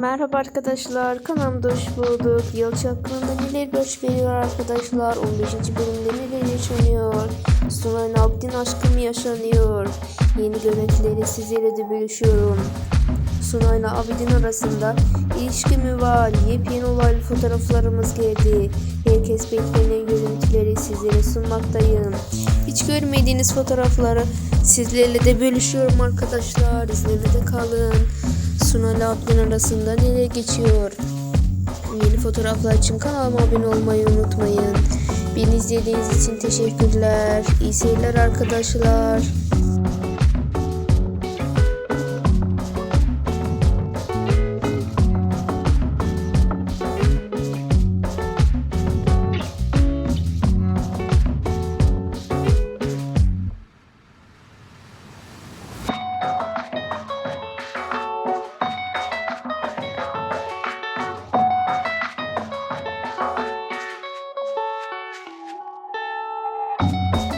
Merhaba arkadaşlar, kanalımda hoş bulduk. Yıl çapkınında neler göç veriyor arkadaşlar? 15. bölümde neler yaşanıyor? Sunay'ın Abdin aşkı mı yaşanıyor? Yeni görüntüleri sizlere de bölüşüyorum. Sunay'la Abidin arasında ilişki mi var? Yepyeni olaylı fotoğraflarımız geldi. Herkes beklenen görüntüleri sizlere sunmaktayım. Hiç görmediğiniz fotoğrafları sizlerle de bölüşüyorum arkadaşlar. İzlemede kalın. Sunay'la Abdin arasında neler geçiyor? Yeni fotoğraflar için kanalıma abone olmayı unutmayın. Beni izlediğiniz için teşekkürler. İyi seyirler arkadaşlar. Bye.